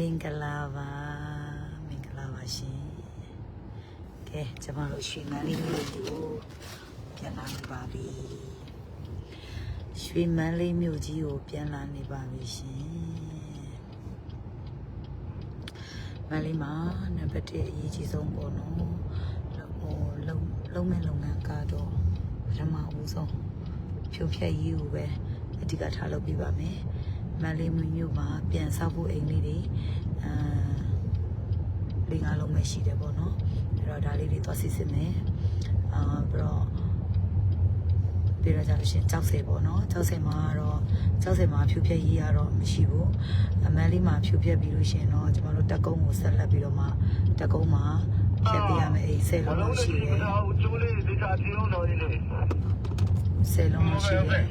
မင်္ဂလာပါမင်္ဂလာပါရှင်ကဲကျမတို့ရွှေမန်းလေးမျိုးကိုပြန်လာနေပါပြီရွှေမန်းလေးမျိုးကြီးကိုပြန်လာနေပါပြီရှင်မန်းလေးမှာနံပါတ်1အရေးကြီးဆုံးပေါ့နော်ဟိုလုံလုံမဲ့လုပ်ငန်းကတော့ပထမဦးဆုံးဖြိုဖျက်ရေးကိုပဲအဓိကထားလုပ်ပြပါမယ် မန်းလေးမျိုးမှာပြန်ဆောက်ဖို့အိမ်လေးတွေအာလေးငါလုံးပဲရှိတယ်ပေါ့နော်အဲ့တော့ဒါလေးတွေသွားစစ်စစ်မယ်အာပြီးတော့ပြီးတော့ကြလို့ရှရင်ကြောက်စဲပေါ့နော်ကြောက်စဲမှာကတော့ကြောက်စဲမှာဖြူဖြက်ရေးရတော့မရှိဘူးအမန်းလေးမှာဖြူဖြက်ပြီးလို့ရှရင်တော့ကျွန်တော်တို့တက်ကုန်းကိုဆက်လက်ပြီးတော့မှတက်ကုန်းမှာဖြတ်ပေးရမယ်အိမ်ဆယ်လုံးလို့ရှိတယ်ကျိုးလေးဒီကပြေအောင်တော့နေလေဆယ်လုံးလို့ရှိတယ်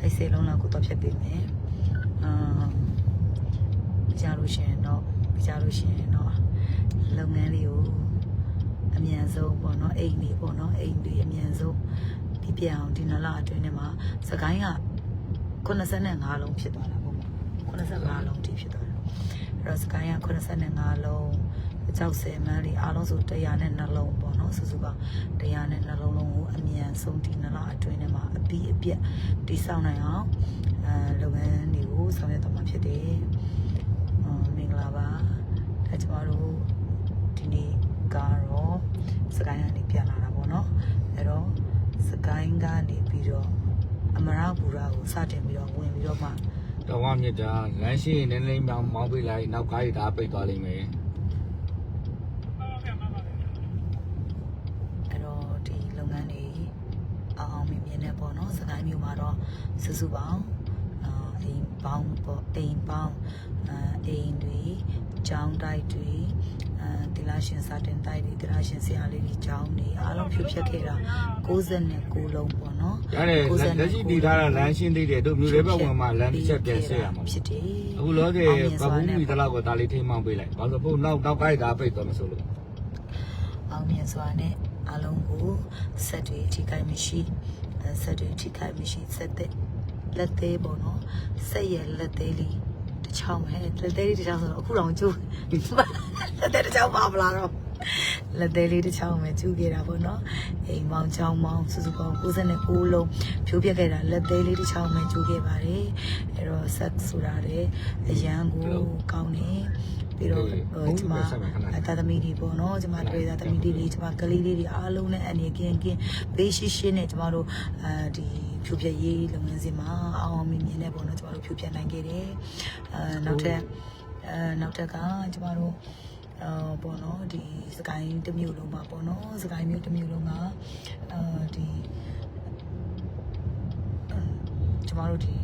အဲ့ဆယ်လုံးလောက်ကိုတော့ဖြတ်ပေးမယ် အာကြားလို့ရှရင်တော့ကြားလို့ရှရင်တော့လုပ်ငန်းလေးကိုအမြန်ဆုံးပေါ့နော်အိမ်လေးပေါ့နော်အိမ်လေးအမြန်ဆုံးဒီပြအောင်ဒီနလအတွင်းထဲမှာစကိုင်းက85လုံးဖြစ်သွားတာပေါ့85လုံးတိဖြစ်သွားတယ်အဲ့တော့စကိုင်းက85လုံး ကြောက်စဲမန်းလေးအားလုံးဆို100နဲ့နှလုံးပေါ့နော်စုစုပေါင်း100နဲ့နှလုံးလုံးကိုအမြန်ဆုံးဒီနလအတွင်းထဲမှာအပြီးအပြတ်တိစောင့်နိုင်အောင်အဲလုပ်ငန်းတွေကိုဆောင်ရွက်သွားမှာဖြစ်တယ်အော်မင်္ဂလာပါဒါကျမတို့ဒီနေ့ကတော့စကိုင်းကနေပြန်လာတာပေါ့နော်အဲ့တော့စကိုင်းကနေပြီးတော့အမရဘူရာကိုစတင်ပြီးတော့ဝင်ပြီးတော့မှတော့ဝမြစ်တာလမ်းရှိရင်နည်းနည်းမောင်းမောင်းပေးလိုက်နောက်ကားတွေဒါပိတ်သွားလိမ့်မယ် အဲ့တော့ဒီလုပ်ငန်းတွေအောင်အောင်မြင်မြင် နဲ့ပေါ့နော်စကိုင်းမျိုးမှာတော့စုစုပေါင်းအာအိမ်ပေါင်းပေါ့အိမ်ပေါင်းအာအိမ်တွေကျောင်းတိုက်တွေအာတိလာရှင်စာတင်တိုက်တွေတိလာရှင်ဆရာလေးတွေကျောင်းတွေအားလုံးဖြူဖြတ်ခဲ့တာ69လုံးပေါ့နော်ရတယ်လက်ရှိတည်ထားတာလမ်းရှင်းသေးတယ်တို့မျိုးတွေဘက်ဝင်မှာလမ်းတစ်ချက်ပြန်ဆက်ရမှာဖြစ်တယ်အခုလောဆယ်ဘဘူးမီတလောက်ကိုဒါလေးထိမောင်းပေးလိုက်ဘာလို့ဖို့နောက်နောက်ကားတွေဒါပိတ်သွားမဆိုလို့ အောင်မြင်စွာနဲ့အလုံးကိုဆက်တွေအထိကိုက်မရှိအဲဆက်တွေအထိကိုက်မရှိဆက်တဲ့လက်သေးပေါ့နော်ဆက်ရဲ့လက်သေးလေးတစ်ချောင်းပဲလက်သေးလေးတစ်ချောင်းဆိုတော့အခုတောင်ကျိုးလက်သေးတစ်ချောင်းပါမလားတော့လက်သေးလေးတစ်ချောင်းပဲကျူးခဲ့တာပေါ့နော်အိမ်မောင်ချောင်းမောင်စုစုပေါင်း69လုံးဖြိုးပြက်ခဲ့တာလက်သေးလေးတစ်ချောင်းပဲကျူးခဲ့ပါတယ်အဲ့တော့ဆက်ဆိုတာတဲ့အရန်ကိုကောင်းတယ် ပြီးတော့ဟိုဒီမှာအသားသမီးတွေပေါ့နော်ကျမတို့ရဲ့သားသမီးတွေကျမကလေးလေးတွေအားလုံးနဲ့အနေကင်းကင်းဘေးရှိရှိနဲ့ကျမတို့အဲဒီဖြူပြက်ရေးလုပ်ငန်းစဉ်မှာအောင်အောင်မြင်မြင်နဲ့ပေါ့နော်ကျမတို့ဖြူပြက်နိုင်ခဲ့တယ်အဲနောက်ထပ်အဲနောက်ထပ်ကကျမတို့အော်ပေါ့နော်ဒီစကိုင်းတစ်မျိုးလုံးမှာပေါ့နော်စကိုင်းမျိုးတစ်မျိုးလုံးကအဲဒီကျမတို့ဒီ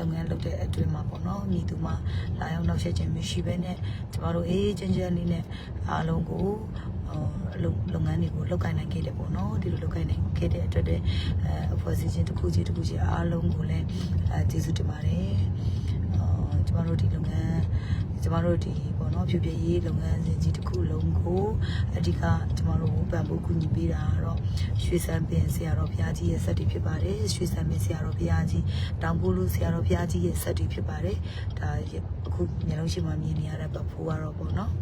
လုပ်ငန်းလုပ်တဲ့အတွင်းမှာပေါ့နော်ညီသူမလာရောက်နောက်ဆက်ခြင်းမရှိဘဲနဲ့ကျမတို့အေးချမ်းချမ်းလေးနဲ့အားလုံးကိုအလုပ်လုပ်ငန်းတွေကိုလုပ်ကိုင်နိုင်ခဲ့တယ်ပေါ့နော်ဒီလိုလုပ်ကိုင်နိုင်ခဲ့တဲ့အတွက်တဲ့အဲအဖွဲ့အစည်းချင်းတစ်ခုချင်းတစ်ခုချင်းအားလုံးကိုလည်းအဲကျေးဇူးတင်ပါတယ်အော်ကျမတို့ဒီလုပ်ငန်း ကျမတို့ဒီပေါ့နော်ဖြူပြရေးလုပ်ငန်းစဉ်ကြီးတစ်ခုလုံးကိုအဓိကကျမတို့ပံ့ပိုးကူညီပေးတာကတော့ရွှေစံပင်ဆရာတော်ဘုရားကြီးရဲ့ဆက်တည်ဖြစ်ပါတယ်ရွှေစံပင်ဆရာတော်ဘုရားကြီးတောင်ပိုးလူဆရာတော်ဘုရားကြီးရဲ့ဆက်တည်ဖြစ်ပါတယ်ဒါအခုမျက်လုံးရှိမှမြင်နေရတဲ့ဘဖိုးကတော့ပေါ့နော်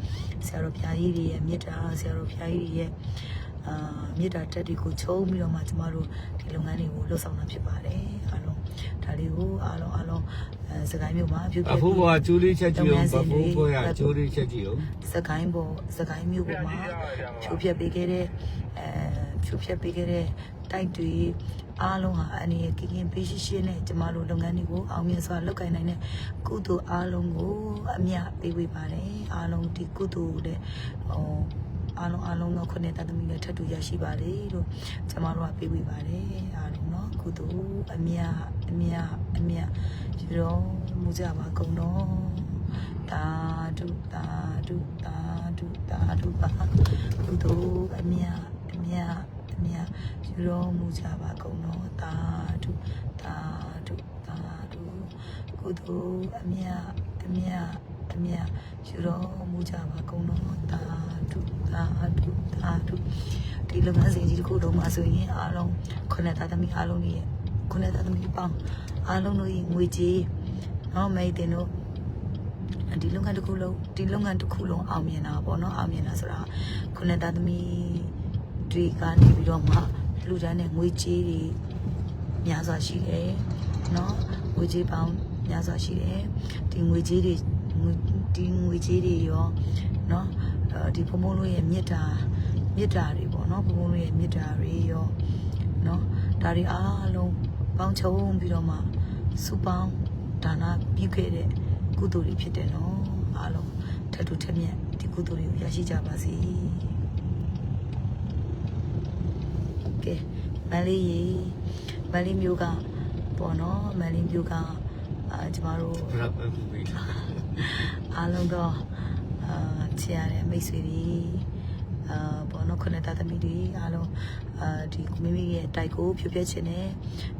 ဆရာတော်ဘုရားကြီးတွေရဲ့မေတ္တာဆရာတော်ဘုရားကြီးတွေရဲ့အာမေတ္တာတက်တွေကိုချုံပြီးတော့မှကျမတို့ဒီလုပ်ငန်းတွေကိုလှုပ်ဆောင်တာဖြစ်ပါတယ်အားလုံးဒါလေးကိုအားလုံးအားလုံးအဲ စကိုင်းမြို့မှာပြု အ ခဲ့ ဖိုးဘကကျိုးလေးချက်ကြည့်အောင်ဘဘူးဘကကျိုးလေးချက်ကြည့်အောင် စကိုင်းပေါ်စကိုင်းမြို့ပေါ်မှာဖြိုဖျက်ပေးခဲ့တဲ့အဲဖြိုဖျက်ပေးခဲ့တဲ့တိုက်တွေအားလုံးဟာအနေနဲ့ကင်းကင်းပေးရှိရှိနဲ့ကျမတို့လုပ်ငန်းတွေကိုအောင်မြင်စွာလုပ်ကိုင်နိုင်တဲ့ကုသိုလ်အားလုံးကိုအမြပေးဝေပါတယ်အားလုံးဒီကုသိုလ်တဲ့ဟိုအားလုံးအားလုံးတော့ခုနှစ်တသမီးနဲ့ထပ်တူရရှိပါတယ်လို့ကျမတို့ကပေးဝေပါတယ်အားလုံးเนาะကုသိုလ်အမြအမြအမြယူတော် မူကြပါကုန်တော့တာဒုတာဒုတာဒုတာဒုပါကုသိုလ်အမြအမြအမြယူတော်မူကြပါကုန်တော်တာဒုတာဒုတာဒုကုသိုလ်အမြအမြအမြယူတော်မူကြပါကုန်တော်တာဒုတာဒုတာဒုဒီလုပ်ငန်းစဉ်ကြီးတစ်ခုလုံးမှာဆိုရင်အားလုံးခုနှစ်သားသမီးအားလုံးကြီးရဲ့ခုနှစ်သားသမီးပေါင်းအားလုံးတို့ရဲ့ငွေကြေး နော်မိတ်တင်တို့ဒီလုပ်ငန်းတစ်ခုလုံးဒီလုပ်ငန်းတစ်ခုလုံးအောင်မြင်တာပေါ့နော်အောင်မြင်တာဆိုတာခုနှစ်သားသမီးတွေကနေပြီးတော့မှလူတန်းနဲ့ငွေကြေးတွေများစွာရှိတယ်နော်ငွေကြေးပေါင်းများစွာရှိတယ်ဒီငွေကြေးတွေငွေဒီငွေကြေးတွေရောနော်အဲဒီဖုံဖုံလို့ရဲ့မြစ်တာမြစ်တာတွေပေါ့နော်ဖုံဖုံလို့ရဲ့မြစ်တာတွေရောနော်ဒါတွေအားလုံးပေါင်းချုံပြီးတော့မှစုပေါင်း ဒါနပြုခဲ့တဲ့ကုသိုလ်တွေဖြစ်တယ်နော်အားလုံးထပ်တူထက်မြက်ဒီကုသိုလ်တွေကိုရရှိကြပါစေကဲမန်လေးရေမန်လေးမျိုးကပေါ့နော်မန်လေးမျိုးကအာကျမတို့ဘယ်တော့ပြီးအားလုံးတော့အာချစ်ရတဲ့မိတ်ဆွေတွေအာဘောနော်ခုနှစ်သားသမီးတွေအားလုံး အာဒီမိမိရဲ့တိုက်ကိုဖြိုဖျက်ခြင်းနဲ့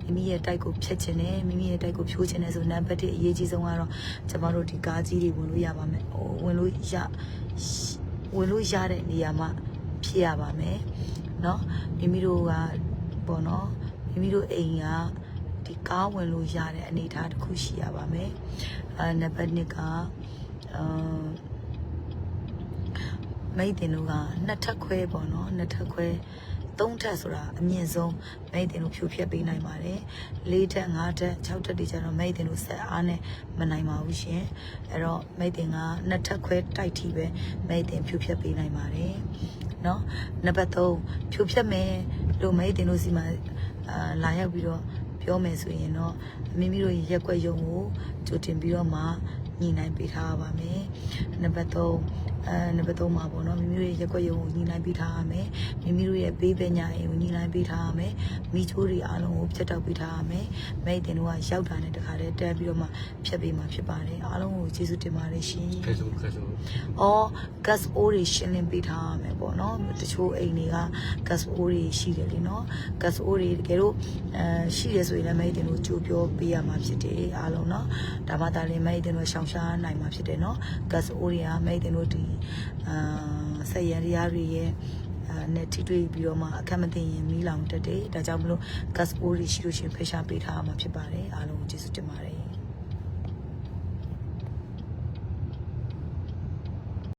မိမိရဲ့တိုက်ကိုဖျက်ခြင်းနဲ့မိမိရဲ့တိုက်ကိုဖြိုးခြင်းနဲ့ဆိုနံပါတ်1အရေးကြီးဆုံးကတော့ကျမတို့ဒီကားကြီးတွေဝင်လို့ရပါမယ်ဟိုဝင်လို့ရဝင်လို့ရတဲ့နေရာမှာဖြစ်ရပါမယ်เนาะမိမိတို့ကဘောနော်မိမိတို့အိမ်ကဒီကားဝင်လို့ရတဲ့အနေအထားတစ်ခုရှိရပါမယ်အာနံပါတ်2ကအာ မိတ်တင်တို့ကနှစ်ထပ်ခွဲပေါ့နော်နှစ်ထပ်ခွဲသုံးထပ်ဆိုတာအမြင့်ဆုံးမိတ်တင်တို့ဖြိုဖျက်ပေးနိုင်ပါတယ်လေးထပ်ငါးထပ်၆ထပ်တွေကျတော့မိတ်တင်တို့ဆက်အားနဲ့မနိုင်ပါဘူးရှင်အဲ့တော့မိတ်တင်ကနှစ်ထပ်ခွဲတိုက်ထိပဲမိတ်တင်ဖြိုဖျက်ပေးနိုင်ပါတယ်နော်နံပါတ်3ဖြိုဖျက်မယ်လို့မိတ်တင်တို့စီမှာအာလာရောက်ပြီးတော့ပြောမယ်ဆိုရင်တော့မိမိတို့ရက်ွက်ရုံကိုကြိုတင်ပြီးတော့မှညီနိုင်ပေးထားပါမယ်နံပါတ်3 အဲနံပါတ်3မှာပေါ့နော်မိမိတို့ရဲ့ရက်ွက်ရုံကိုညီနိုင်ပေးထားရမယ်မိမိတို့ရဲ့ဘေးပညာအိမ်ကိုညီနိုင်ပေးထားရမယ်မိချိုးတွေအားလုံးကိုဖြတ်တောက်ပေးထားရမယ်မိတ်တင်တို့ကရောက်တာနဲ့တခါတည်းတက်ပြီးတော့မှဖြတ်ပေးမှာဖြစ်ပါတယ်အားလုံးကိုကျေးဇူးတင်ပါတယ်ရှင်ကဲဆိုကဲဆိုအော် gas အိုးတွေရှင်းလင်းပေးထားရမယ်ပေါ့နော်တချို့အိမ်တွေက gas အိုးတွေရှိတယ်လीနော် gas အိုးတွေတကယ်လို့အဲရှိတယ်ဆိုရင်လည်းမိတ်တင်တို့ကြိုးပြောပေးရမှာဖြစ်တယ်အားလုံးနော်ဒါမှသာလေမိတ်တင်တို့ရှောင်ရှားနိုင်မှာဖြစ်တယ်နော် gas အိုးတွေကမိတ်တင်တို့ဒီအာဆက်ရန်တရားတွေရဲ့အာနဲ့ထိတွေ့ပြီးတော့မှအခက်မသိရင်မီးလောင်တက်တယ်ဒါကြောင့်မလို့ gas အိုးတွေရှိလို့ရှိရင်ဖယ်ရှားပေးထားရမှာဖြစ်ပါတယ်အားလုံးကိုကျေးဇူးတင်ပါတယ်